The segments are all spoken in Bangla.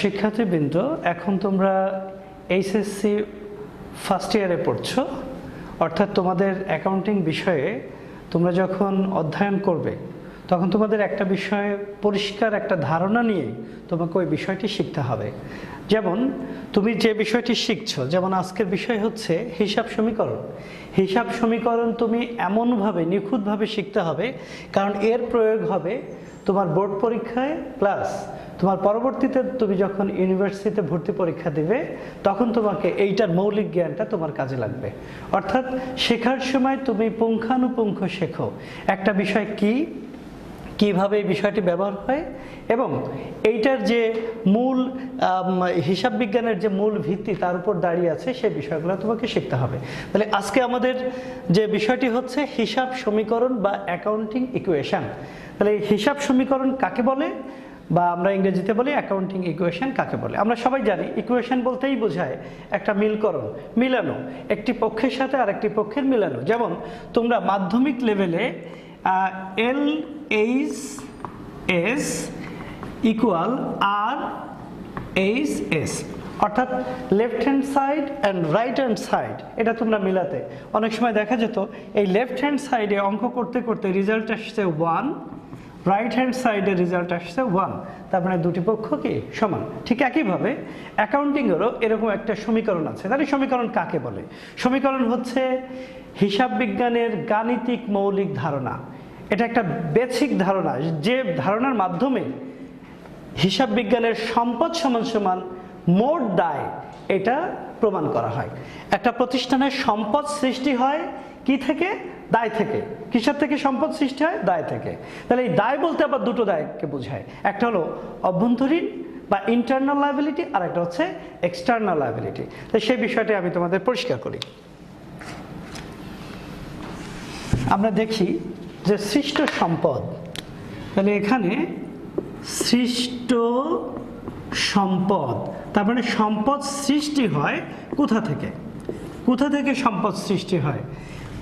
শিক্ষার্থীবৃন্দ, এখন তোমরা এইচএসসি ফার্স্ট ইয়ারে পড়ছো, অর্থাৎ তোমাদের অ্যাকাউন্টিং বিষয়ে তোমরা যখন অধ্যয়ন করবে, তখন তোমাদের একটা বিষয়ে পরিষ্কার একটা ধারণা নিয়ে তোমাকে ওই বিষয়টি শিখতে হবে। যেমন, তুমি যে বিষয়টি শিখছো, যেমন আজকের বিষয় হচ্ছে হিসাব সমীকরণ। হিসাব সমীকরণ তুমি এমনভাবে, নিখুঁতভাবে শিখতে হবে, কারণ এর প্রয়োগ হবে তোমার বোর্ড পরীক্ষায় প্লাস তোমার পরবর্তীতে তুমি যখন ইউনিভার্সিটিতে ভর্তি পরীক্ষা দিবে, তখন তোমাকে এইটার মৌলিক জ্ঞানটা তোমার কাজে লাগবে। অর্থাৎ শেখার সময় তুমি পুঙ্খানুপুঙ্খ শেখো। একটা বিষয় কি? কীভাবে এই বিষয়টি ব্যবহার হয়? এবং এইটার যে মূল হিসাব বিজ্ঞানের যে মূল ভিত্তি তার উপর দাঁড়িয়ে আছে, সেই বিষয়গুলো তোমাকে শিখতে হবে। তাহলে আজকে আমাদের যে বিষয়টি হচ্ছে হিসাব সমীকরণ বা অ্যাকাউন্টিং ইকুয়েশন তাহলে হিসাব সমীকরণ কাকে বলে? বা আমরা ইংরেজিতে বলি অ্যাকাউন্টিং ইকুয়েশন কাকে বলে? আমরা সবাই জানি ইকুয়েশন বলতেই বোঝায় একটা মিলকরণ, মিলানো, একটি পক্ষের সাথে আরেকটি পক্ষের মিলানো। যেমন, তোমরা মাধ্যমিক লেভেলে L H S equal R H S অর্থাৎ left hand side and right hand side এটা তোমরা মিলাতে। অনেক সময় দেখা যেত, এই লেফট হ্যান্ড সাইডে অঙ্ক করতে করতে রেজাল্ট আসছে ওয়ান রাইট হ্যান্ড সাইডে রেজাল্ট আসছে ওয়ান তার মানে দুটি পক্ষ কি? সমান। ঠিক একইভাবে অ্যাকাউন্টিংয়েরও এরকম একটা সমীকরণ আছে। তাহলে সমীকরণ কাকে বলে? সমীকরণ হচ্ছে হিসাব বিজ্ঞানের গাণিতিক মৌলিক ধারণা। এটা একটা বেসিক ধারণা। যে ধারণার মাধ্যমে হিসাব বিজ্ঞানের সম্পদ সমান সমান মোট দায় এটা প্রমাণ করা হয়। একটা প্রতিষ্ঠানের সম্পদ সৃষ্টি হয় কি থেকে? দায় থেকে। কিসের থেকে সম্পদ সৃষ্টি হয়? দায় থেকে। তাহলে এই দায় বলতে আবার দুটো দায়কে বোঝায়। একটা হলো অভ্যন্তরীণ বা ইন্টারনাল লাইবিলিটি আর একটা হচ্ছে এক্সটার্নাল লাইবিলিটি তো সেই বিষয়টি আমি তোমাদের পরিষ্কার করি। আমরা দেখি যে সৃষ্ট সম্পদ, তাহলে এখানে সৃষ্ট সম্পদ, তার মানে সম্পদ সৃষ্টি হয় কোথা থেকে? কোথা থেকে সম্পদ সৃষ্টি হয়?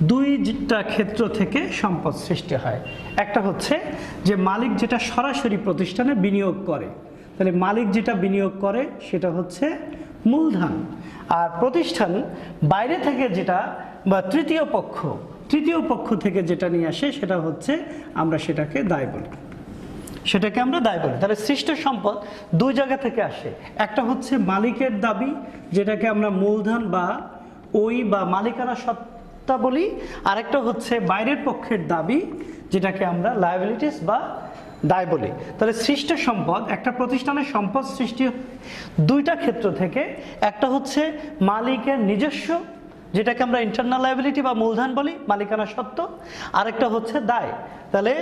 দুইটা ক্ষেত্র থেকে সম্পদ সৃষ্টি হয়। একটা হচ্ছে যে মালিক যেটা সরাসরি প্রতিষ্ঠানে বিনিয়োগ করে, তাহলে মালিক যেটা বিনিয়োগ করে সেটা হচ্ছে মূলধন। আর প্রতিষ্ঠান বাইরে থেকে যেটা বা তৃতীয় পক্ষ তৃতীয় পক্ষ থেকে যেটা নিয়ে আসে সেটা হচ্ছে আমরা সেটাকে দায় বলি। সেটাকে আমরা দায় বলি। তাহলে সৃষ্ট সম্পদ দুই জায়গা থেকে আসে। একটা হচ্ছে মালিকের দাবি, যেটাকে আমরা মূলধন বা ওই বা মালিকানা সত্তা বলি, আরেকটা হচ্ছে বাইরের পক্ষের দাবি, যেটাকে আমরা লায়াবিলিটিস বা দায় বলি। তাহলে সৃষ্ট সম্পদ, একটা প্রতিষ্ঠানের সম্পদ সৃষ্টি, দুইটা ক্ষেত্র থেকে, একটা হচ্ছে মালিকের নিজস্ব যেটাকে আমরা ইন্টারনাল লাইবিলিটি বা মূলধন বলি, মালিকানা সত্ত্ব। আরেকটা হচ্ছে দায়। তাহলে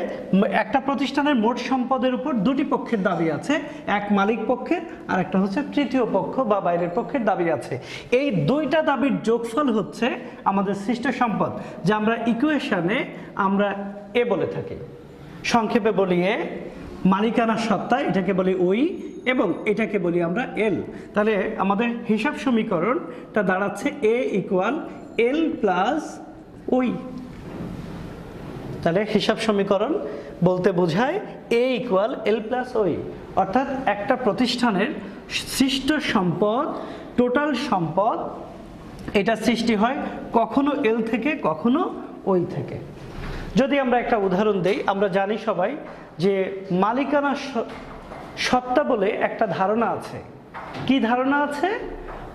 একটা প্রতিষ্ঠানের মোট সম্পদের উপর দুটি পক্ষের দাবি আছে, এক মালিক পক্ষের আর একটা হচ্ছে তৃতীয় পক্ষ বা বাইরের পক্ষের দাবি আছে। এই দুইটা দাবির যোগফল হচ্ছে আমাদের সৃষ্ট সম্পদ, যা আমরা ইকুয়েশনে আমরা এ বলে থাকি। সংক্ষেপে বলি এ মালিকানা সত্তা, এটাকে বলি ওই এবং এটাকে বলি আমরা এল। তাহলে আমাদের হিসাব সমীকরণটা দাঁড়াচ্ছে এ ইকুয়াল এল প্লাস ওই। তাহলে হিসাব সমীকরণ বলতে বোঝায় এ ইকুয়াল এল প্লাস ওই। অর্থাৎ একটা প্রতিষ্ঠানের সৃষ্ট সম্পদ, টোটাল সম্পদ, এটা সৃষ্টি হয় কখনো এল থেকে, কখনো ওই থেকে। যদি আমরা একটা উদাহরণ দেই, আমরা জানি সবাই যে মালিকানা সত্তা বলে একটা ধারণা আছে। কি ধারণা আছে?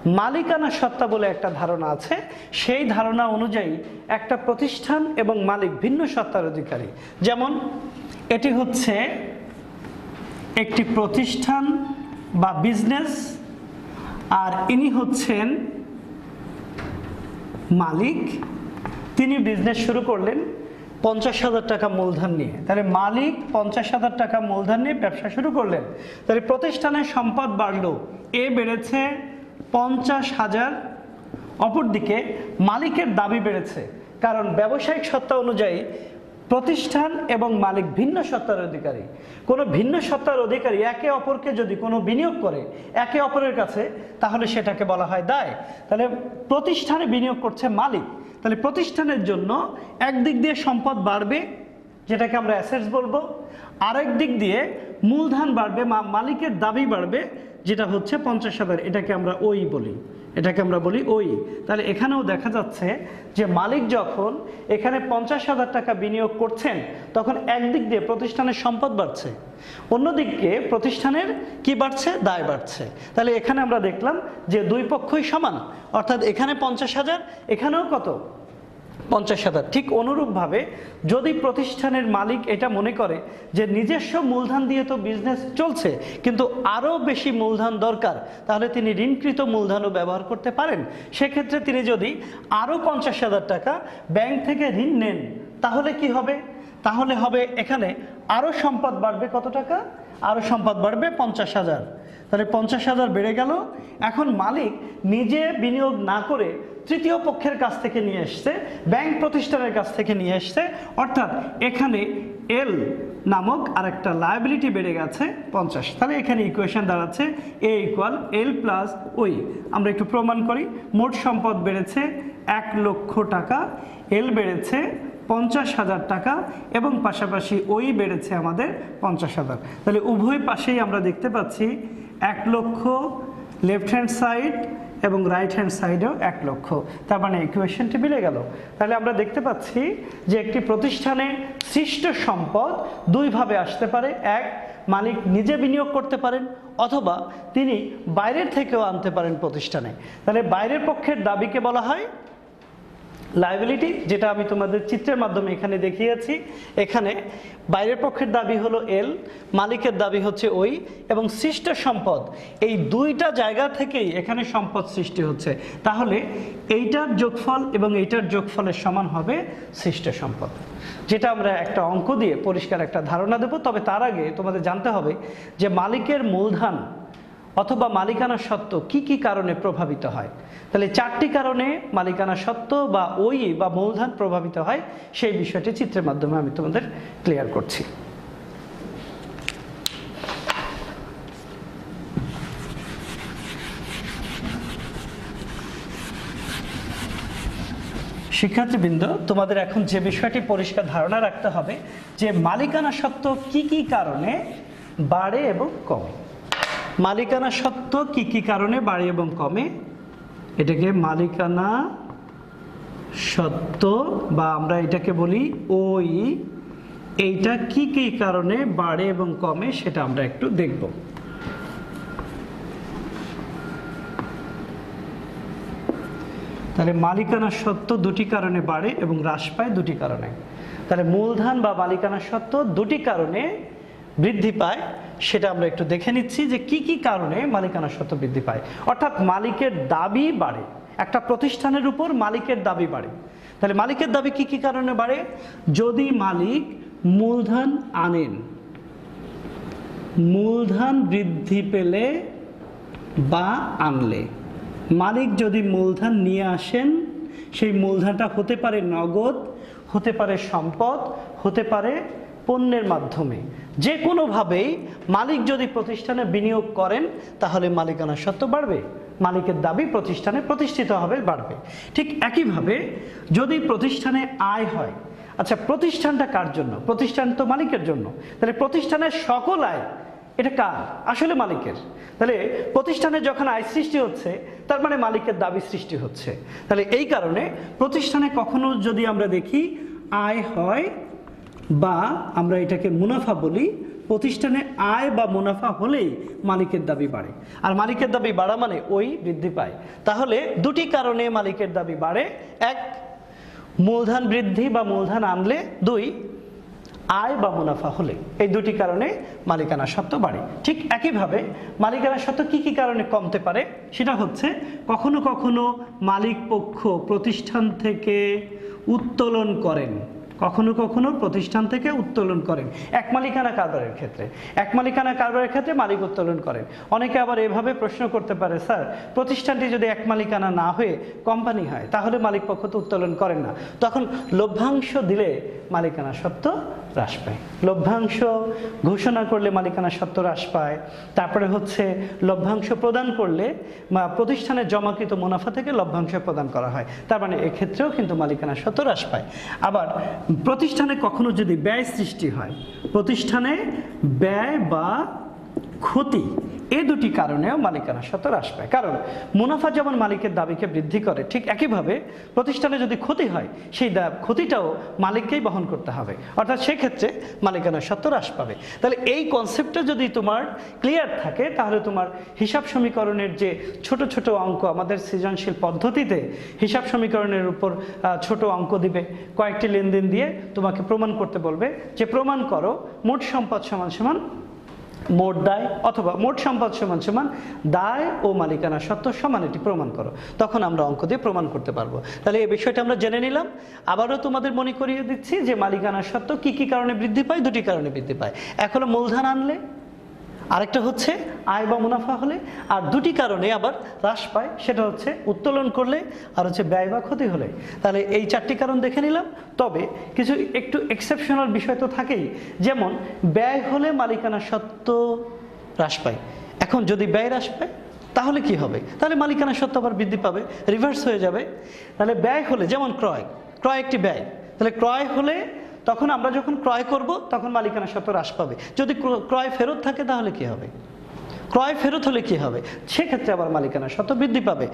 মালিকানা সত্তা বলে একটা ধারণা আছে। সেই ধারণা অনুযায়ী একটা প্রতিষ্ঠান এবং মালিক ভিন্ন সত্তার অধিকারী। যেমন, এটি হচ্ছে একটি প্রতিষ্ঠান বা বিজনেস, আর ইনি হচ্ছেন মালিক। তিনি বিজনেস শুরু করলেন। পঞ্চাশ হাজার টাকা মূলধন নিয়ে। তাহলে মালিক পঞ্চাশ হাজার টাকা মূলধন নিয়ে ব্যবসা শুরু করলেন। তাহলে প্রতিষ্ঠানের সম্পদ বাড়লো। এ বেড়েছে পঞ্চাশ হাজার। অপরদিকে মালিকের দাবি বেড়েছে। কারণ ব্যবসায়িক সত্তা অনুযায়ী প্রতিষ্ঠান এবং মালিক ভিন্ন সত্তার অধিকারী। কোনো ভিন্ন সত্তার অধিকারী একে অপরকে যদি কোনো বিনিয়োগ করে একে অপরের কাছে, তাহলে সেটাকে বলা হয় দায়। তাহলে প্রতিষ্ঠানে বিনিয়োগ করছে মালিক। তাহলে প্রতিষ্ঠানের জন্য একদিক দিয়ে সম্পদ বাড়বে, যেটাকে আমরা অ্যাসেটস বলব, আরেক দিক দিয়ে মূলধন বাড়বে মালিকের দাবি বাড়বে, যেটা হচ্ছে পঞ্চাশ হাজার, এটাকে আমরা ওই বলি। এটাকে আমরা বলি ওই। তাহলে এখানেও দেখা যাচ্ছে যে মালিক যখন এখানে পঞ্চাশ হাজার টাকা বিনিয়োগ করছেন, তখন একদিক দিয়ে প্রতিষ্ঠানের সম্পদ বাড়ছে, অন্যদিকে প্রতিষ্ঠানের কি বাড়ছে? দায় বাড়ছে। তাহলে এখানে আমরা দেখলাম যে দুই পক্ষই সমান। অর্থাৎ এখানে পঞ্চাশ হাজার, এখানেও কত? পঞ্চাশ হাজার। ঠিক অনুরূপভাবে যদি প্রতিষ্ঠানের মালিক এটা মনে করে যে নিজস্ব মূলধন দিয়ে তো বিজনেস চলছে, কিন্তু আরও বেশি মূলধন দরকার, তাহলে তিনি ঋণকৃত মূলধনও ব্যবহার করতে পারেন। সেক্ষেত্রে তিনি যদি আরও পঞ্চাশ হাজার টাকা ব্যাংক থেকে ঋণ নেন, তাহলে কি হবে? তাহলে হবে এখানে আরও সম্পদ বাড়বে কত টাকা? আরও সম্পদ বাড়বে পঞ্চাশ হাজার। তাহলে পঞ্চাশ হাজার বেড়ে গেল। এখন মালিক নিজে বিনিয়োগ না করে তৃতীয় পক্ষের কাছ থেকে নিয়ে এসছে, ব্যাংক প্রতিষ্ঠানের কাছ থেকে নিয়ে এসছে, অর্থাৎ এখানে এল নামক আরেকটা লায়াবিলিটি বেড়ে গেছে পঞ্চাশ। তাহলে এখানে ইকুয়েশন দাঁড়াচ্ছে এ ইকুয়াল এল প্লাস ওই আমরা একটু প্রমাণ করি, মোট সম্পদ বেড়েছে এক লক্ষ টাকা এল বেড়েছে পঞ্চাশ হাজার টাকা এবং পাশাপাশি ওই বেড়েছে আমাদের পঞ্চাশ হাজার। তাহলে উভয় পাশেই আমরা দেখতে পাচ্ছি এক লক্ষ লেফট হ্যান্ড সাইড এবং রাইট হ্যান্ড সাইডেও এক লক্ষ। তার মানে ইকুয়েশনটি মিলে গেল। তাহলে আমরা দেখতে পাচ্ছি যে একটি প্রতিষ্ঠানে সৃষ্ট সম্পদ দুইভাবে আসতে পারে। এক, মালিক নিজে বিনিয়োগ করতে পারেন, অথবা তিনি বাইরের থেকেও আনতে পারেন প্রতিষ্ঠানে। তাহলে বাইরের পক্ষের দাবিকে বলা হয় লাইবিলিটি যেটা আমি তোমাদের চিত্রের মাধ্যমে এখানে দেখিয়েছি। এখানে বাইরের পক্ষের দাবি হলো এল মালিকের দাবি হচ্ছে ওই এবং সৃষ্ট সম্পদ। এই দুইটা জায়গা থেকেই এখানে সম্পদ সৃষ্টি হচ্ছে। তাহলে এইটার যোগফল এবং এইটার যোগফলের সমান হবে সৃষ্ট সম্পদ। যেটা আমরা একটা অঙ্ক দিয়ে পরিষ্কার একটা ধারণা দেব। তবে তার আগে তোমাদের জানতে হবে যে মালিকের মূলধন অথবা মালিকানা সত্ত্ব কি কি কারণে প্রভাবিত হয়? তাহলে চারটি কারণে মালিকানা সত্ত্ব বা ওই বা মূলধন প্রভাবিত হয়, সেই বিষয়টি চিত্রের মাধ্যমে আমি তোমাদের ক্লিয়ার করছি। শিক্ষার্থীবৃন্দ, তোমাদের এখন যে বিষয়টি পরিষ্কার ধারণা রাখতে হবে, যে মালিকানা সত্ত্ব কি কি কারণে বাড়ে এবং কমে? মালিকানা সত্ত্ব কি কি কারণে বাড়ে এবং কমে? এটাকে মালিকানা সত্ত্ব বা আমরা এটাকে বলি ওই। এইটা কি কি কারণে বাড়ে এবং কমে সেটা আমরা একটু দেখব। তাহলে মালিকানা সত্ত্ব দুটি কারণে বাড়ে এবং হ্রাস পায় দুটি কারণে। তাহলে মূলধন বা মালিকানা সত্ত্ব দুটি কারণে বৃদ্ধি পায়, সেটা আমরা একটু দেখে নিচ্ছি যে কি কি কারণে মালিকানা সত্ত্ব বৃদ্ধি পায়। অর্থাৎ মালিকের দাবি বাড়ে। একটা প্রতিষ্ঠানের উপর মালিকের দাবি বাড়ে। তাহলে মালিকের দাবি কি কি কারণে বাড়ে? যদি মালিক মূলধন আনেন, মূলধন বৃদ্ধি পেলে বা আনলে। মালিক যদি মূলধন নিয়ে আসেন, সেই মূলধনটা হতে পারে নগদ, হতে পারে সম্পদ, হতে পারে পণ্যের মাধ্যমে। যে কোনোভাবেই মালিক যদি প্রতিষ্ঠানে বিনিয়োগ করেন, তাহলে মালিকানা সত্ত্ব বাড়বে। মালিকের দাবি প্রতিষ্ঠানে প্রতিষ্ঠিত হবে, বাড়বে। ঠিক একইভাবে যদি প্রতিষ্ঠানে আয় হয় আচ্ছা প্রতিষ্ঠানটা কার জন্য? প্রতিষ্ঠান তো মালিকের জন্য। তাহলে প্রতিষ্ঠানের সকল আয়, এটা কার? আসলে মালিকের। তাহলে প্রতিষ্ঠানে যখন আয় সৃষ্টি হচ্ছে, তার মানে মালিকের দাবি সৃষ্টি হচ্ছে। তাহলে এই কারণে প্রতিষ্ঠানে কখনো যদি আমরা দেখি, আয় হয় বা আমরা এটাকে মুনাফা বলি, প্রতিষ্ঠানে আয় বা মুনাফা হলেই মালিকের দাবি বাড়ে। আর মালিকের দাবি বাড়া মানে ওই বৃদ্ধি পায়। তাহলে দুটি কারণে মালিকের দাবি বাড়ে। এক, মূলধন বৃদ্ধি বা মূলধন আনলে। দুই, আয় বা মুনাফা হলে এই দুটি কারণে মালিকানা সত্ত্ব বাড়ে। ঠিক একইভাবে মালিকানা সত্ত্ব কি কি কারণে কমতে পারে? সেটা হচ্ছে কখনো কখনো মালিক পক্ষ প্রতিষ্ঠান থেকে উত্তোলন করেন। কখনো কখনো প্রতিষ্ঠান থেকে উত্তোলন করেন। এক মালিকানা কারবারের ক্ষেত্রে। এক মালিকানা কারবারের ক্ষেত্রে মালিক উত্তোলন করেন। অনেকে আবার এভাবে প্রশ্ন করতে পারে, স্যার, প্রতিষ্ঠানটি যদি এক মালিকানা না হয়ে কোম্পানি হয়, তাহলে মালিক পক্ষ তো উত্তোলন করেন না। তখন লভ্যাংশ দিলে মালিকানা সত্ত্ব হ্রাস পায়। লভ্যাংশ ঘোষণা করলে মালিকানা সত্ত্ব হ্রাস পায়। তারপরে হচ্ছে লভ্যাংশ প্রদান করলে প্রতিষ্ঠানের জমাকৃত মুনাফা থেকে লভ্যাংশ প্রদান করা হয়। তার মানে এক্ষেত্রেও কিন্তু মালিকানা সত্ত্ব হ্রাস পায়। আবার প্রতিষ্ঠানে কখনো যদি ব্যয় সৃষ্টি হয় প্রতিষ্ঠানে ব্যয় বা ক্ষতি এই দুটি কারণেও মালিকানা সত্ত্ব হ্রাস পায়। কারণ মুনাফা যেমন মালিকের দাবিকে বৃদ্ধি করে, ঠিক একইভাবে প্রতিষ্ঠানে যদি ক্ষতি হয়, সেই ক্ষতিটাও মালিককেই বহন করতে হবে। অর্থাৎ সেক্ষেত্রে মালিকানা সত্ত্ব হ্রাস পাবে। তাহলে এই কনসেপ্টটা যদি তোমার ক্লিয়ার থাকে, তাহলে তোমার হিসাব সমীকরণের যে ছোট ছোট অঙ্ক, আমাদের সৃজনশীল পদ্ধতিতে হিসাব সমীকরণের উপর ছোট অঙ্ক দিবে। কয়েকটি লেনদেন দিয়ে তোমাকে প্রমাণ করতে বলবে যে প্রমাণ করো, মোট সম্পদ সমান সমান মোট দায় অথবা মোট সম্পদ সমান সমান দায় ও মালিকানা সত্ত্ব সমান এটি প্রমাণ করো। তখন আমরা অঙ্ক দিয়ে প্রমাণ করতে পারব। তাহলে এই বিষয়টা আমরা জেনে নিলাম। আবারও তোমাদের মনে করিয়ে দিচ্ছি যে মালিকানা সত্ত্ব কি কি কারণে বৃদ্ধি পায়? দুটি কারণে বৃদ্ধি পায়। এক হলো মূলধন আনলে আরেকটা হচ্ছে আয় বা মুনাফা হলে, আর দুটি কারণে আবার হ্রাস পায়, সেটা হচ্ছে উত্তোলন করলে আর হচ্ছে ব্যয় বা ক্ষতি হলে। তাহলে এই চারটি কারণ দেখে নিলাম। তবে কিছু একটু এক্সেপশনাল বিষয় তো থাকেই, যেমন ব্যয় হলে মালিকানা সত্ত্ব হ্রাস পায়। এখন যদি ব্যয় হ্রাস পায়, তাহলে কি হবে? তাহলে মালিকানা সত্ত্ব আবার বৃদ্ধি পাবে রিভার্স হয়ে যাবে। তাহলে ব্যয় হলে, যেমন ক্রয় ক্রয় একটি ব্যয়। তাহলে ক্রয় হলে তখন আমরা যখন ক্রয় করব, তখন মালিকানা সত্ত্ব হ্রাস পাবে। যদি ক্রয় ফেরত থাকে, তাহলে কি হবে? ক্রয় ফেরত হলে কি হবে? সেক্ষেত্রে আবার মালিকানা সত্ত্ব বৃদ্ধি পাবে।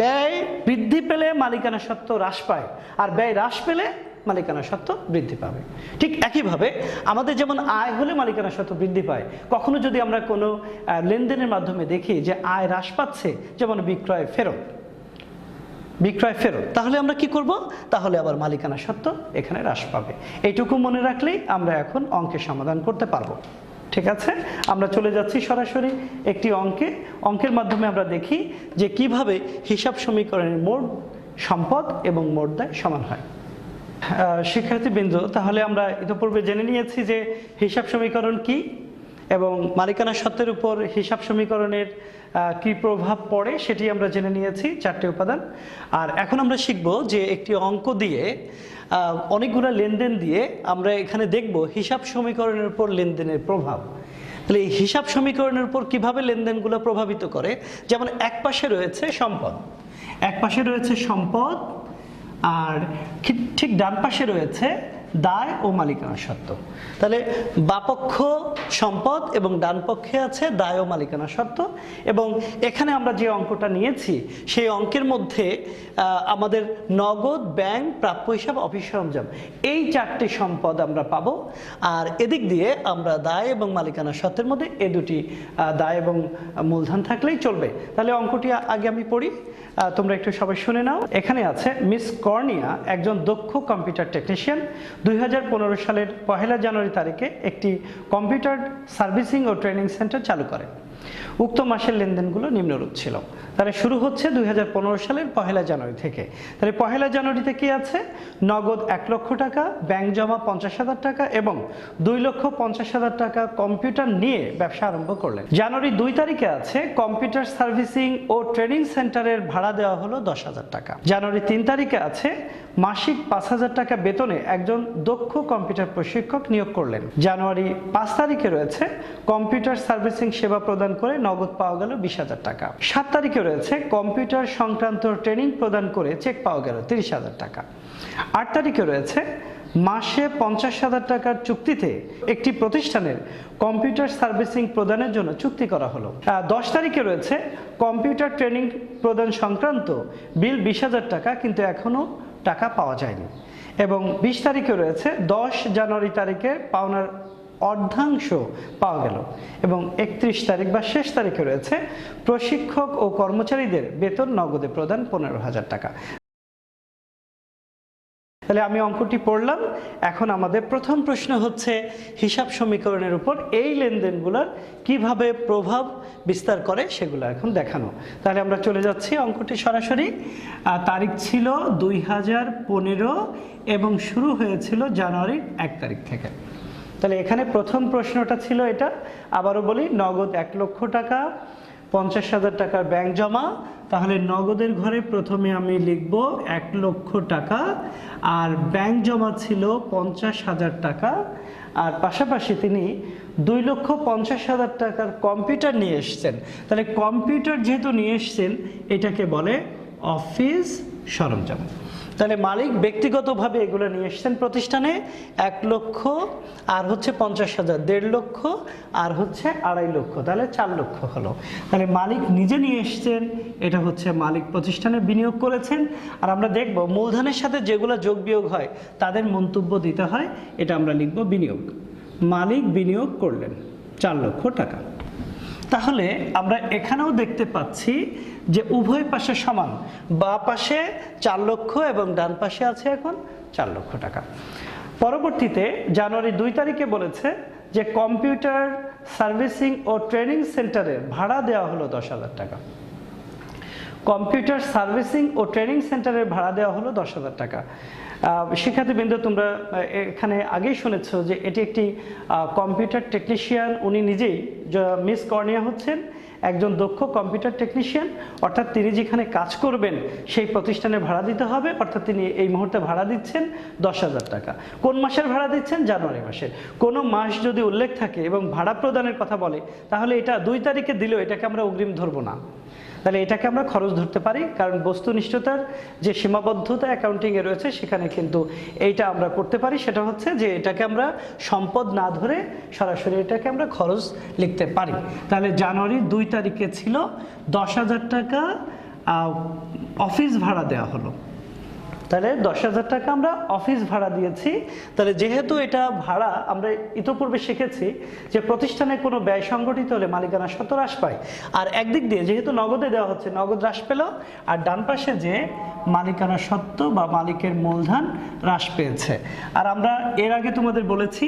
ব্যয় বৃদ্ধি পেলে মালিকানা সত্ত্ব হ্রাস পায়, আর ব্যয় হ্রাস পেলে মালিকানা সত্ত্ব বৃদ্ধি পাবে। ঠিক একইভাবে আমাদের যেমন আয় হলে মালিকানা সত্ত্ব বৃদ্ধি পায়, কখনো যদি আমরা কোনো লেনদেনের মাধ্যমে দেখি যে আয় হ্রাস পাচ্ছে, যেমন বিক্রয় ফেরত বিক্রয় ফেরত। তাহলে আমরা কি করব? তাহলে আবার মালিকানা সত্ত্ব এখানে হ্রাস পাবে। এইটুকু মনে রাখলেই আমরা এখন অঙ্কের সমাধান করতে পারব। ঠিক আছে? আমরা চলে যাচ্ছি সরাসরি একটি অঙ্কে। অঙ্কের মাধ্যমে আমরা দেখি যে কীভাবে হিসাব সমীকরণের মোট সম্পদ এবং মোট দায় সমান হয়। আহ, শিক্ষার্থীবৃন্দ তাহলে আমরা ইতিপূর্বে জেনে নিয়েছি যে হিসাব সমীকরণ কি এবং মালিকানা সত্ত্বের উপর হিসাব সমীকরণের কি প্রভাব পড়ে সেটি আমরা জেনে নিয়েছি, চারটি উপাদান। আর এখন আমরা শিখব যে একটি অঙ্ক দিয়ে অনেকগুলো লেনদেন দিয়ে আমরা এখানে দেখব হিসাব সমীকরণের উপর লেনদেনের প্রভাব। তাহলে এই হিসাব সমীকরণের উপর কীভাবে লেনদেনগুলো প্রভাবিত করে? যেমন এক পাশে রয়েছে সম্পদ। এক পাশে রয়েছে সম্পদ, আর ঠিক ডান পাশে রয়েছে দায় ও মালিকানা সত্ত্ব তাহলে বাপক্ষ সম্পদ এবং ডান পক্ষে আছে দায় ও মালিকানা সত্ত্ব এবং এখানে আমরা যে অঙ্কটা নিয়েছি, সেই অঙ্কের মধ্যে আমাদের নগদ, ব্যাংক, প্রাপ্য হিসাব, অফিস সরঞ্জাম, এই চারটি সম্পদ আমরা পাবো। আর এদিক দিয়ে আমরা দায় এবং মালিকানা সত্ত্বের মধ্যে এ দুটি দায় এবং মূলধন থাকলেই চলবে। তাহলে অঙ্কটি আগে আমি পড়ি। তোমরা একটু সবাই শুনে নাও। এখানে আছে, মিস কর্নিয়া একজন দক্ষ কম্পিউটার টেকনিশিয়ান। দুই হাজার পনেরো সালের পহেলা জানুয়ারি তারিখে একটি কম্পিউটার সার্ভিসিং ও ট্রেনিং সেন্টার চালু করে। উক্ত মাসের লেনদেনগুলো নিম্নরূপ ছিল। তাহলে শুরু হচ্ছে দুই হাজার পনেরো সালের পহেলা জানুয়ারি থেকে। তাহলে পহেলা জানুয়ারিতে কি আছে? নগদ এক লক্ষ টাকা, ব্যাংক জমা পঞ্চাশ হাজার টাকা এবং দুই লক্ষ পঞ্চাশ হাজার টাকা কম্পিউটার নিয়ে ব্যবসা আরম্ভ করলেন। জানুয়ারি দুই তারিখে আছে, কম্পিউটার সার্ভিসিং ও ট্রেনিং সেন্টারের ভাড়া দেওয়া হলো দশ হাজার টাকা। জানুয়ারি তিন তারিখে আছে, মাসিক পাঁচ হাজার টাকা বেতনে একজন দক্ষ কম্পিউটার প্রশিক্ষক নিয়োগ করলেন। জানুয়ারি পাঁচ তারিখে রয়েছে, কম্পিউটার সার্ভিসিং সেবা প্রদান করে নগদ পাওয়া গেল বিশ হাজার টাকা। সাত তারিখে রয়েছে কম্পিউটার সংক্রান্ত ট্রেনিং প্রদান করে চেক পাওয়া গেল তিরিশ হাজার টাকা। আট তারিখে রয়েছে মাসে পঞ্চাশ হাজার টাকার চুক্তিতে একটি প্রতিষ্ঠানের কম্পিউটার সার্ভিসিং প্রদানের জন্য চুক্তি করা হলো। দশ তারিখে রয়েছে কম্পিউটার ট্রেনিং প্রদান সংক্রান্ত বিল বিশ হাজার টাকা, কিন্তু এখনও টাকা পাওয়া যায়নি। এবং বিশ তারিখে রয়েছে দশ জানুয়ারি তারিখে পাওনার অর্ধাংশ পাওয়া গেল। এবং একত্রিশ তারিখ বা শেষ তারিখে রয়েছে প্রশিক্ষক ও কর্মচারীদের বেতন নগদে প্রদান পনেরো হাজার টাকা। তাহলে আমি অঙ্কটি পড়লাম। এখন আমাদের প্রথম প্রশ্ন হচ্ছে, হিসাব সমীকরণের উপর এই লেনদেনগুলোর কীভাবে প্রভাব বিস্তার করে সেগুলো এখন দেখানো। তাহলে আমরা চলে যাচ্ছি অঙ্কটি সরাসরি। তারিখ ছিল দুই হাজার পনেরো এবং শুরু হয়েছিল জানুয়ারির এক তারিখ থেকে। তাহলে এখানে প্রথম প্রশ্নটা ছিল এটা। আবারও বলি, নগদ এক লক্ষ টাকা, পঞ্চাশ হাজার টাকার ব্যাংক জমা। তাহলে নগদের ঘরে প্রথমে আমি লিখব এক লক্ষ টাকা, আর ব্যাংক জমা ছিল পঞ্চাশ হাজার টাকা। আর পাশাপাশি তিনি দুই লক্ষ পঞ্চাশ হাজার টাকার কম্পিউটার নিয়ে এসছেন। তাহলে কম্পিউটার যেহেতু নিয়ে এসছেন, এটাকে বলে অফিস সরঞ্জাম। তাহলে মালিক ব্যক্তিগতভাবে এগুলো নিয়ে এসছেন প্রতিষ্ঠানে এক লক্ষ আর হচ্ছে পঞ্চাশ হাজার, দেড় লক্ষ আর হচ্ছে আড়াই লক্ষ, তাহলে চার লক্ষ হলো। তাহলে মালিক নিজে নিয়ে এসছেন, এটা হচ্ছে মালিক প্রতিষ্ঠানে বিনিয়োগ করেছেন। আর আমরা দেখব মূলধনের সাথে যেগুলো যোগ বিয়োগ হয়, তাদের মন্তব্য দিতে হয়, এটা আমরা লিখব বিনিয়োগ। মালিক বিনিয়োগ করলেন, চার লক্ষ টাকা। তাহলে আমরা এখানেও দেখতে পাচ্ছি যে উভয় পাশে সমান, বা পাশে চার লক্ষ এবং ডান পাশে আছে এখন চার লক্ষ টাকা। পরবর্তীতে জানুয়ারি দুই তারিখে বলেছে যে কম্পিউটার সার্ভিসিং ও ট্রেনিং সেন্টারে ভাড়া দেওয়া হলো দশ হাজার টাকা। কম্পিউটার সার্ভিসিং ও ট্রেনিং সেন্টারের ভাড়া দেওয়া হলো দশ হাজার টাকা। শিক্ষার্থীবৃন্দ, তোমরা এখানে আগেই শুনেছো যে এটি একটি কম্পিউটার টেকনিশিয়ান। উনি নিজেই মিস কর্নিয়া হচ্ছেন। একজন দক্ষ কম্পিউটার টেকনিশিয়ান, অর্থাৎ তিনি যেখানে কাজ করবেন, সেই প্রতিষ্ঠানে ভাড়া দিতে হবে, অর্থাৎ তিনি এই মুহূর্তে ভাড়া দিচ্ছেন দশ হাজার টাকা। কোন মাসের ভাড়া দিচ্ছেন? জানুয়ারি মাসের। কোনো মাস যদি উল্লেখ থাকে এবং ভাড়া প্রদানের কথা বলে, তাহলে এটা দুই তারিখে দিলেও এটাকে আমরা অগ্রিম ধরবো না। তাহলে এটাকে আমরা খরচ ধরতে পারি, কারণ বস্তুনিষ্ঠতার যে সীমাবদ্ধতা অ্যাকাউন্টিংয়ে রয়েছে, সেখানে কিন্তু এইটা আমরা করতে পারি। সেটা হচ্ছে যে এটাকে আমরা সম্পদ না ধরে সরাসরি এটাকে আমরা খরচ লিখতে পারি। তাহলে জানুয়ারি দুই তারিখে ছিল দশ হাজার টাকা অফিস ভাড়া দেওয়া হলো। তাহলে দশ হাজার টাকা আমরা অফিস ভাড়া দিয়েছি। তাহলে যেহেতু এটা ভাড়া, আমরা ইতোপূর্বে শিখেছি যে প্রতিষ্ঠানে কোনো ব্যয় সংগঠিত হলে মালিকানা শত হ্রাস পায়। আর একদিক দিয়ে যেহেতু নগদে দেওয়া হচ্ছে, নগদ হ্রাস পেল, আর ডান পাশে যে মালিকানা সত্ত্ব বা মালিকের মূলধন হ্রাস পেয়েছে। আর আমরা এর আগে তোমাদের বলেছি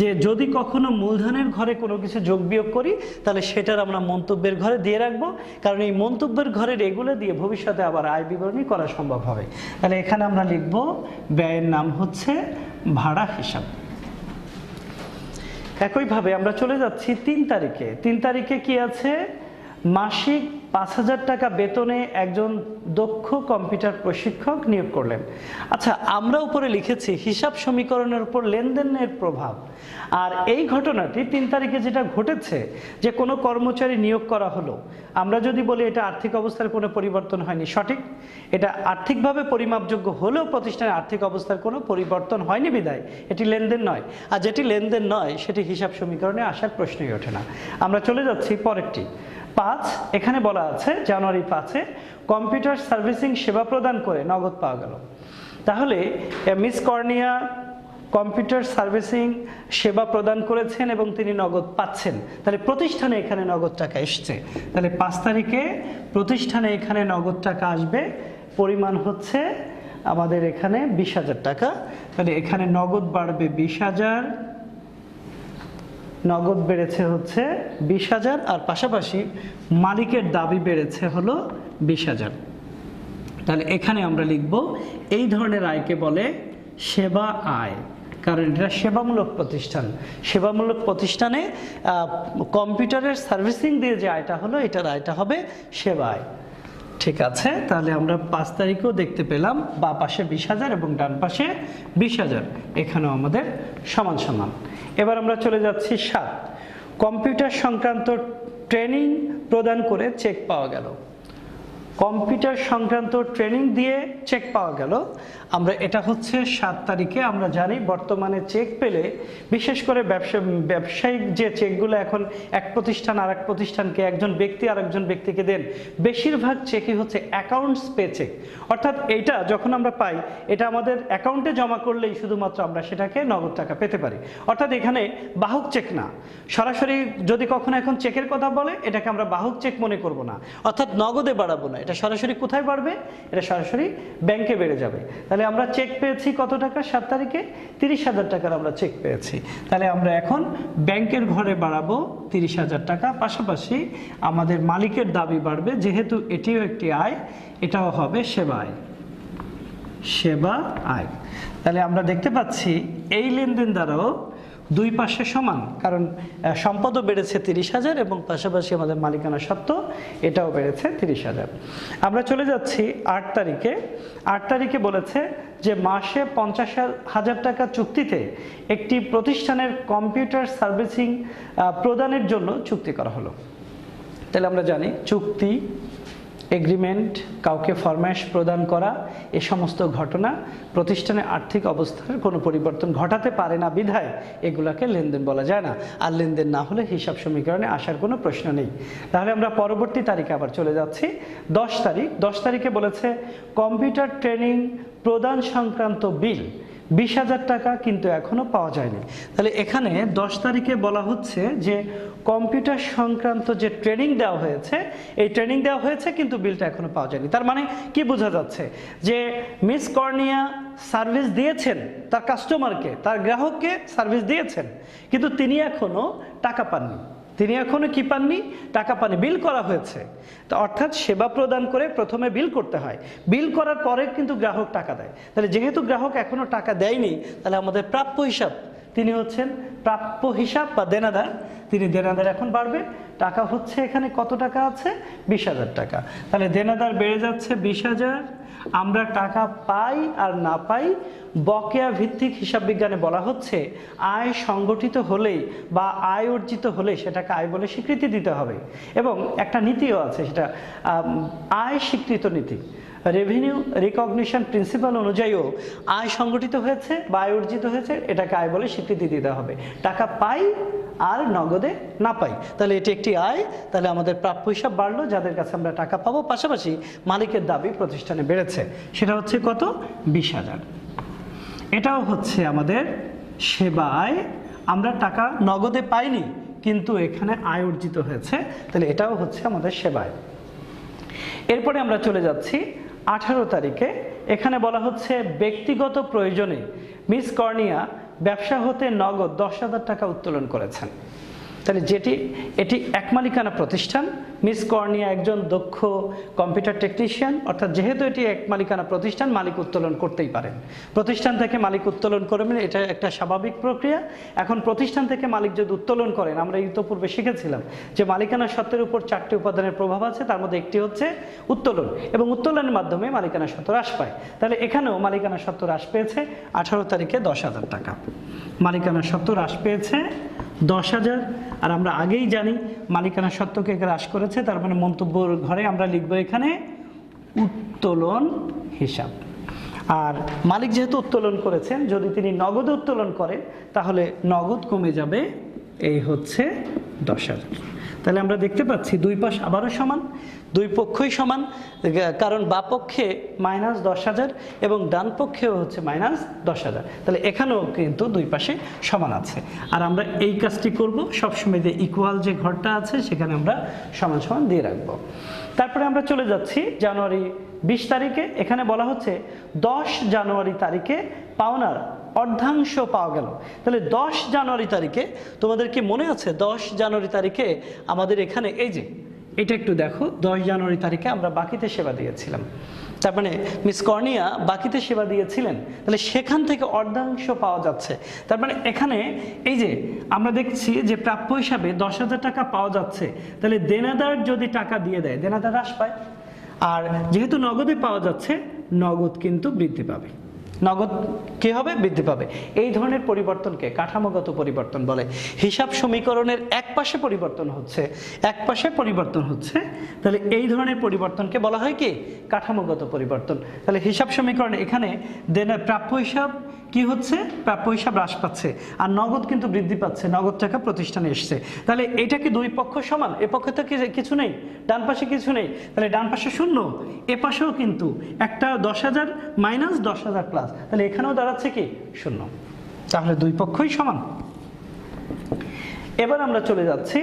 যে যদি কখনো মূলধনের ঘরে কোনো কিছু যোগ বিয়োগ করি, তাহলে সেটার আমরা মন্তব্যের ঘরে দিয়ে রাখব। কারণ এই মন্তব্যের ঘরের এগুলো দিয়ে ভবিষ্যতে আবার আয় বিবরণী করা সম্ভব হবে। তাহলে এখানে আমরা লিখব, ব্যয়ের নাম হচ্ছে ভাড়া হিসাব। একইভাবে আমরা চলে যাচ্ছি তিন তারিখে। তিন তারিখে কি আছে? মাসিক পাঁচ হাজার টাকা বেতনে একজন দক্ষ কম্পিউটার প্রশিক্ষক নিয়োগ করলেন। আচ্ছা আমরা উপরে লিখেছি, হিসাব সমীকরণের উপর লেনদেনের প্রভাব। আর এই ঘটনাটি তিন তারিখে যেটা ঘটেছে, যে কোনো কর্মচারী নিয়োগ করা হলো। আমরা যদি বলি এটা আর্থিক অবস্থার কোনো পরিবর্তন হয়নি, সঠিক। এটা আর্থিকভাবে পরিমাপযোগ্য হলেও প্রতিষ্ঠানের আর্থিক অবস্থার কোনো পরিবর্তন হয়নি বিদায়। এটি লেনদেন নয়। আর যেটি লেনদেন নয়, সেটি হিসাব সমীকরণে আসার প্রশ্নই ওঠে না। আমরা চলে যাচ্ছি পরেরটি। পাঁচ, এখানে বলা আছে, জানুয়ারি পাঁচে কম্পিউটার সার্ভিসিং সেবা প্রদান করে নগদ পাওয়া গেল। তাহলে মিস কর্নিয়া কম্পিউটার সার্ভিসিং সেবা প্রদান করেছেন এবং তিনি নগদ পাচ্ছেন। তাহলে প্রতিষ্ঠানে এখানে নগদ টাকা এসছে। তাহলে পাঁচ তারিখে প্রতিষ্ঠানে এখানে নগদ টাকা আসবে। পরিমাণ হচ্ছে আমাদের এখানে বিশ হাজার টাকা। তাহলে এখানে নগদ বাড়বে বিশ হাজার নগদ বেড়েছে হচ্ছে বিশ হাজার, আর পাশাপাশি মালিকের দাবি বেড়েছে হলো বিশ হাজার। তাহলে এখানে আমরা লিখব, এই ধরনের আয়কে বলে সেবা আয়। কারণ এটা সেবামূলক প্রতিষ্ঠান। সেবামূলক প্রতিষ্ঠানে কম্পিউটারের সার্ভিসিং দিয়ে যে আয়টা হলো, এটার আয়টা হবে সেবা আয়। ঠিক আছে, তাহলে আমরা পাঁচ তারিখেও দেখতে পেলাম, বা পাশে বিশ হাজার এবং ডান পাশে বিশ হাজার। এখানেও আমাদের সমান সমান। এবার আমরা চলে যাচ্ছি সাত। কম্পিউটার সংক্রান্ত ট্রেনিং প্রদান করে চেক পাওয়া গেল। কম্পিউটার সংক্রান্ত ট্রেনিং দিয়ে চেক পাওয়া গেল। আমরা এটা হচ্ছে সাত তারিখে, আমরা জানি বর্তমানে চেক পেলে, বিশেষ করে ব্যবসা, ব্যবসায়িক যে চেকগুলো এখন এক প্রতিষ্ঠান আর এক প্রতিষ্ঠানকে, একজন ব্যক্তি আর একজন ব্যক্তিকে দেন, বেশিরভাগ চেকই হচ্ছে অ্যাকাউন্টস পে চেক অর্থাৎ এইটা যখন আমরা পাই, এটা আমাদের অ্যাকাউন্টে জমা করলেই শুধুমাত্র আমরা সেটাকে নগদ টাকা পেতে পারি। অর্থাৎ এখানে বাহক চেক না। সরাসরি যদি কখনো এখন চেকের কথা বলে, এটাকে আমরা বাহক চেক মনে করব না। অর্থাৎ নগদে বাড়াবো না। এটা সরাসরি কোথায় বাড়বে? এটা সরাসরি ব্যাংকে বেড়ে যাবে। তাহলে আমরা চেক পেয়েছি কত টাকা? সাত তারিখে তিরিশ হাজার টাকার আমরা চেক পেয়েছি। তাহলে আমরা এখন ব্যাংকের ঘরে বাড়াবো তিরিশ হাজার টাকা। পাশাপাশি আমাদের মালিকের দাবি বাড়বে, যেহেতু এটিও একটি আয়, এটাও হবে সেবা আয়। সেবা আয়। তাহলে আমরা দেখতে পাচ্ছি এই লেনদেন দ্বারাও দুই পাশে সমান, কারণ সম্পদও বেড়েছে তিরিশ হাজার এবং পাশাপাশি আমাদের মালিকানা সত্ত্ব এটাও বেড়েছে তিরিশ হাজার। আমরা চলে যাচ্ছি আট তারিখে। আট তারিখে বলেছে যে মাসে পঞ্চাশ হাজার টাকা চুক্তিতে একটি প্রতিষ্ঠানের কম্পিউটার সার্ভিসিং প্রদানের জন্য চুক্তি করা হলো। তাহলে আমরা জানি, চুক্তি এগ্রিমেন্ট কাউকে ফরমাইশ প্রদান করা, এ সমস্ত ঘটনা প্রতিষ্ঠানের আর্থিক অবস্থার কোনো পরিবর্তন ঘটাতে পারে না বিধায় এগুলাকে লেনদেন বলা যায় না। আর লেনদেন না হলে হিসাব সমীকরণে আসার কোনো প্রশ্ন নেই। তাহলে আমরা পরবর্তী তারিখে আবার চলে যাচ্ছি। দশ তারিখ, দশ তারিখে বলেছে, কম্পিউটার ট্রেনিং প্রদান সংক্রান্ত বিল বিশ হাজার টাকা কিন্তু এখনও পাওয়া যায়নি। তাহলে এখানে দশ তারিখে বলা হচ্ছে যে কম্পিউটার সংক্রান্ত যে ট্রেনিং দেওয়া হয়েছে, এই ট্রেনিং দেওয়া হয়েছে কিন্তু বিলটা এখনও পাওয়া যায়নি। তার মানে কি বোঝা যাচ্ছে যে মিস কর্নিয়া সার্ভিস দিয়েছেন তার কাস্টমারকে, তার গ্রাহককে সার্ভিস দিয়েছেন, কিন্তু তিনি এখনও টাকা পাননি। তিনি এখনও কি পাননি? টাকা পানি বিল করা হয়েছে। তো অর্থাৎ সেবা প্রদান করে প্রথমে বিল করতে হয়। বিল করার পরে কিন্তু গ্রাহক টাকা দেয়। তাহলে যেহেতু গ্রাহক এখনও টাকা দেয়নি, তাহলে আমাদের প্রাপ্য হিসাব তিনি হচ্ছেন প্রাপ্য হিসাব বা দেনাদার। তিনি দেনাদার এখন বাড়বে। টাকা হচ্ছে এখানে কত টাকা আছে? বিশ হাজার টাকা। তাহলে দেনাদার বেড়ে যাচ্ছে বিশ হাজার। আমরা টাকা পাই আর না পাই, বকেয়া ভিত্তিক হিসাব বিজ্ঞানে বলা হচ্ছে, আয় সংগঠিত হলেই বা আয় অর্জিত হলে সেটাকে আয় বলে স্বীকৃতি দিতে হবে। এবং একটা নীতিও আছে, সেটা আয় স্বীকৃত নীতি। রেভিনিউ রিকগনিশন প্রিন্সিপাল অনুযায়ীও আয় সংগঠিত হয়েছে বা আয় অর্জিত হয়েছে, এটাকে আয় বলে স্বীকৃতি দিতে হবে। টাকা পাই আর নগদে না পাই। তাহলে এটি একটি আয়, তাহলে আমাদের প্রাপ্য হিসাব বাড়লো, যাদের কাছে আমরা টাকা পাবো, পাশাপাশি মালিকের দাবি প্রতিষ্ঠানে বেড়েছে। সেটা হচ্ছে কত? বিশ হাজার। এটাও হচ্ছে আমাদের সেবায় আমরা টাকা নগদে পাইনি, কিন্তু এখানে আয় অর্জিত হয়েছে, তাহলে এটাও হচ্ছে আমাদের সেবায় এরপরে আমরা চলে যাচ্ছি আঠারো তারিখে। এখানে বলা হচ্ছে ব্যক্তিগত প্রয়োজনে মিস কর্নিয়া ব্যবসা হতে নগদ দশ হাজার টাকা উত্তোলন করেছেন। তাহলে যেটি, এটি এক মালিকানা প্রতিষ্ঠান। মিস কর্নিয়া একজন দক্ষ কম্পিউটার টেকনিশিয়ান, অর্থাৎ যেহেতু এটি এক মালিকানা প্রতিষ্ঠান, মালিক উত্তোলন করতেই পারেন। প্রতিষ্ঠান থেকে মালিক উত্তোলন করবেন এটা একটা স্বাভাবিক প্রক্রিয়া। এখন প্রতিষ্ঠান থেকে মালিক যদি উত্তোলন করেন, আমরা ইতোপূর্বে শিখেছিলাম যে মালিকানা সত্ত্বের উপর চারটি উপাদানের প্রভাব আছে, তার মধ্যে একটি হচ্ছে উত্তোলন। এবং উত্তোলনের মাধ্যমে মালিকানা সত্ত্ব হ্রাস পায়। তাহলে এখানেও মালিকানা সত্ত্ব হ্রাস পেয়েছে আঠারো তারিখে দশ হাজার টাকা। মালিকানা সত্ত্ব হ্রাস পেয়েছে দশ হাজার। আর আমরা আগেই জানি মালিকানা সত্ত্বকে হ্রাস করেছে, তার মানে মন্তব্যর ঘরে আমরা লিখব এখানে উত্তোলন হিসাব। আর মালিক যেহেতু উত্তোলন করেছেন, যদি তিনি নগদ উত্তোলন করেন, তাহলে নগদ কমে যাবে, এই হচ্ছে দশ হাজার। তাহলে আমরা দেখতে পাচ্ছি দুই পাশ আবারও সমান, দুই পক্ষই সমান, কারণ বা পক্ষে মাইনাস দশ হাজার এবং ডান পক্ষেও হচ্ছে মাইনাস দশ হাজার। তাহলে এখানেও কিন্তু দুই পাশে সমান আছে। আর আমরা এই কাজটি করব, সবসময় যে ইকুয়াল যে ঘরটা আছে, সেখানে আমরা সমান সমান দিয়ে রাখব। তারপরে আমরা চলে যাচ্ছি জানুয়ারি বিশ তারিখে। এখানে বলা হচ্ছে দশ জানুয়ারি তারিখে পাওনার অর্ধাংশ পাওয়া গেল। তাহলে দশ জানুয়ারি তারিখে তোমাদের কি মনে আছে? দশ জানুয়ারি তারিখে আমাদের এখানে এই যে, এটা একটু দেখো, দশ জানুয়ারি তারিখে আমরা বাকিতে সেবা দিয়েছিলাম। তার মানে মিস কর্নিয়া বাকিতে সেবা দিয়েছিলেন। তাহলে সেখান থেকে অর্ধাংশ পাওয়া যাচ্ছে। তার মানে এখানে এই যে আমরা দেখছি যে প্রাপ্য হিসাবে দশ হাজার টাকা পাওয়া যাচ্ছে। তাহলে দেনাদার যদি টাকা দিয়ে দেয়, দেনাদার হ্রাস পায়। আর যেহেতু নগদে পাওয়া যাচ্ছে, নগদ কিন্তু বৃদ্ধি পাবে। নগদ কি হবে? বৃদ্ধি পাবে। এই ধরনের পরিবর্তনকে কাঠামোগত পরিবর্তন বলে। হিসাব সমীকরণের এক পাশে পরিবর্তন হচ্ছে, এক পাশে পরিবর্তন হচ্ছে। তাহলে এই ধরনের পরিবর্তনকে বলা হয় কি? কাঠামোগত পরিবর্তন। তাহলে হিসাব সমীকরণ এখানে দেনা প্রাপ্য হিসাব কি হচ্ছে? হিসাব হ্রাস পাচ্ছে আর নগদ কিন্তু বৃদ্ধি পাচ্ছে, নগদ টাকা প্রতিষ্ঠানে এসছে। তাহলে এটা কি দুই পক্ষ সমান? এ পক্ষে তো কিছু নেই, ডান পাশে কিছু নেই। তাহলে ডান পাশে শূন্য, এ পাশেও কিন্তু একটা দশ হাজার মাইনাস দশ হাজার প্লাস। তাহলে এখানেও দাঁড়াচ্ছে কি? শূন্য। তাহলে দুই পক্ষই সমান। এবার আমরা চলে যাচ্ছি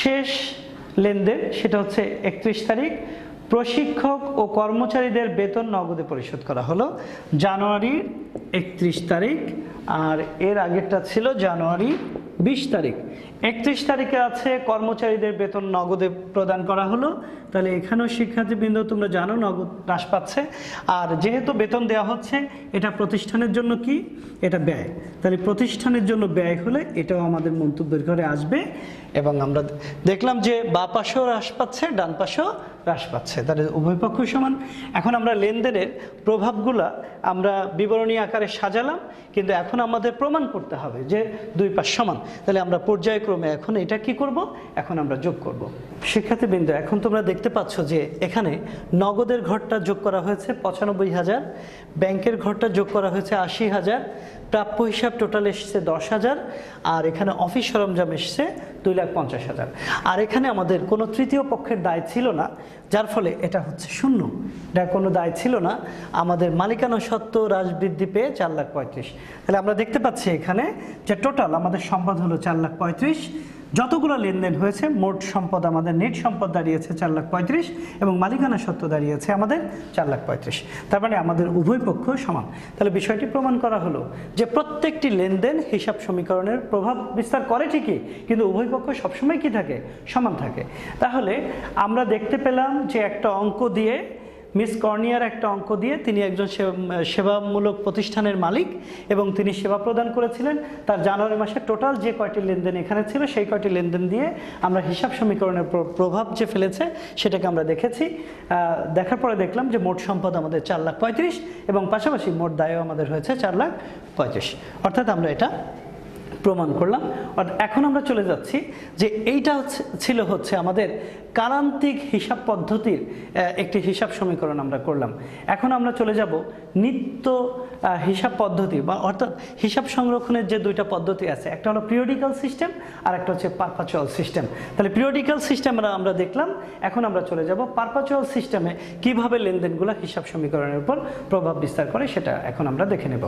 শেষ লেনদেন, সেটা হচ্ছে একত্রিশ তারিখ। প্রশিক্ষক ও কর্মচারীদের বেতন নগদে পরিশোধ করা হলো। জানুয়ারির একত্রিশ তারিখ আর এর আগেরটা ছিল জানুয়ারি বিশ তারিখ। একত্রিশ তারিখে আছে, কর্মচারীদের বেতন নগদে প্রদান করা হলো। তাহলে এখানেও শিক্ষার্থীবৃন্দ, তোমরা জানো নগদ হ্রাস পাচ্ছে। আর যেহেতু বেতন দেওয়া হচ্ছে, এটা প্রতিষ্ঠানের জন্য কি? এটা ব্যয়। তাহলে প্রতিষ্ঠানের জন্য ব্যয় হলে এটাও আমাদের মন্তব্যের ঘরে আসবে। এবং আমরা দেখলাম যে বা পাশেও হ্রাস পাচ্ছে, ডান পাশেও হ্রাস পাচ্ছে। তাহলে উভয় পক্ষই সমান। এখন আমরা লেনদেনের প্রভাবগুলা আমরা বিবরণী আকারে সাজালাম, কিন্তু এখন আমাদের প্রমাণ করতে হবে যে দুই পাশ সমান। তাহলে আমরা পর্যায়ক্রমে পর্যায়ক্রমে এখন এটা কি করব? এখন আমরা যোগ করব। শিক্ষার্থীবৃন্দ এখন তোমরা দেখতে পাচ্ছ যে এখানে নগদের ঘরটা যোগ করা হয়েছে পঁচানব্বই হাজার, ব্যাংকের ঘরটা যোগ করা হয়েছে আশি হাজার প্রাপ্য হিসাব টোটাল এসেছে দশ হাজার, আর এখানে অফিস সরঞ্জাম এসেছে দুই লাখ পঞ্চাশ হাজার। আর এখানে আমাদের কোনো তৃতীয় পক্ষের দায় ছিল না, যার ফলে এটা হচ্ছে শূন্য। এটা কোনো দায় ছিল না, আমাদের মালিকানা সত্ত্ব হ্রাস বৃদ্ধি পেয়ে চার লাখ পঁয়ত্রিশ। তাহলে আমরা দেখতে পাচ্ছি এখানে যে টোটাল আমাদের সম্পদ হলো চার লাখ পঁয়ত্রিশ যতগুলো লেনদেন হয়েছে, মোট সম্পদ আমাদের, নেট সম্পদ দাঁড়িয়েছে চার লাখ পঁয়ত্রিশ এবং মালিকানা সত্ত্ব দাঁড়িয়েছে আমাদের চার লাখ পঁয়ত্রিশ। তার মানে আমাদের উভয় পক্ষ সমান। তাহলে বিষয়টি প্রমাণ করা হলো যে প্রত্যেকটি লেনদেন হিসাব সমীকরণের প্রভাব বিস্তার করে ঠিকই, কিন্তু উভয় পক্ষ সবসময় কি থাকে? সমান থাকে। তাহলে আমরা দেখতে পেলাম যে একটা অঙ্ক দিয়ে মিস কর্নিয়ার একটা অঙ্ক দিয়ে তিনি একজন সেবা- সেবামূলক প্রতিষ্ঠানের মালিক এবং তিনি সেবা প্রদান করেছিলেন। তার জানুয়ারি মাসে টোটাল যে কয়টি লেনদেন এখানে ছিল, সেই কয়টি লেনদেন দিয়ে আমরা হিসাব সমীকরণের প্র- প্রভাব যে ফেলেছে, সেটাকে আমরা দেখেছি। দেখার পরে দেখলাম যে মোট সম্পদ আমাদের চার লাখ পঁয়ত্রিশ এবং পাশাপাশি মোট দায়ও আমাদের হয়েছে চার লাখ পঁয়ত্রিশ। অর্থাৎ আমরা এটা প্রমাণ করলাম। আর এখন আমরা চলে যাচ্ছি যে এইটা ছিল হচ্ছে আমাদের কারান্তিক হিসাব পদ্ধতির একটি হিসাব সমীকরণ আমরা করলাম। এখন আমরা চলে যাব নিত্য হিসাব পদ্ধতি বা অর্থাৎ হিসাব সংরক্ষণের যে দুইটা পদ্ধতি আছে, একটা হলো পিরিয়ডিক্যাল সিস্টেম আর একটা হচ্ছে পারপাচুয়াল সিস্টেম তাহলে পিরিয়ডিক্যাল সিস্টেম আমরা দেখলাম, এখন আমরা চলে যাব পারপাচুয়াল সিস্টেমে কীভাবে লেনদেনগুলো হিসাব সমীকরণের উপর প্রভাব বিস্তার করে, সেটা এখন আমরা দেখে নেব।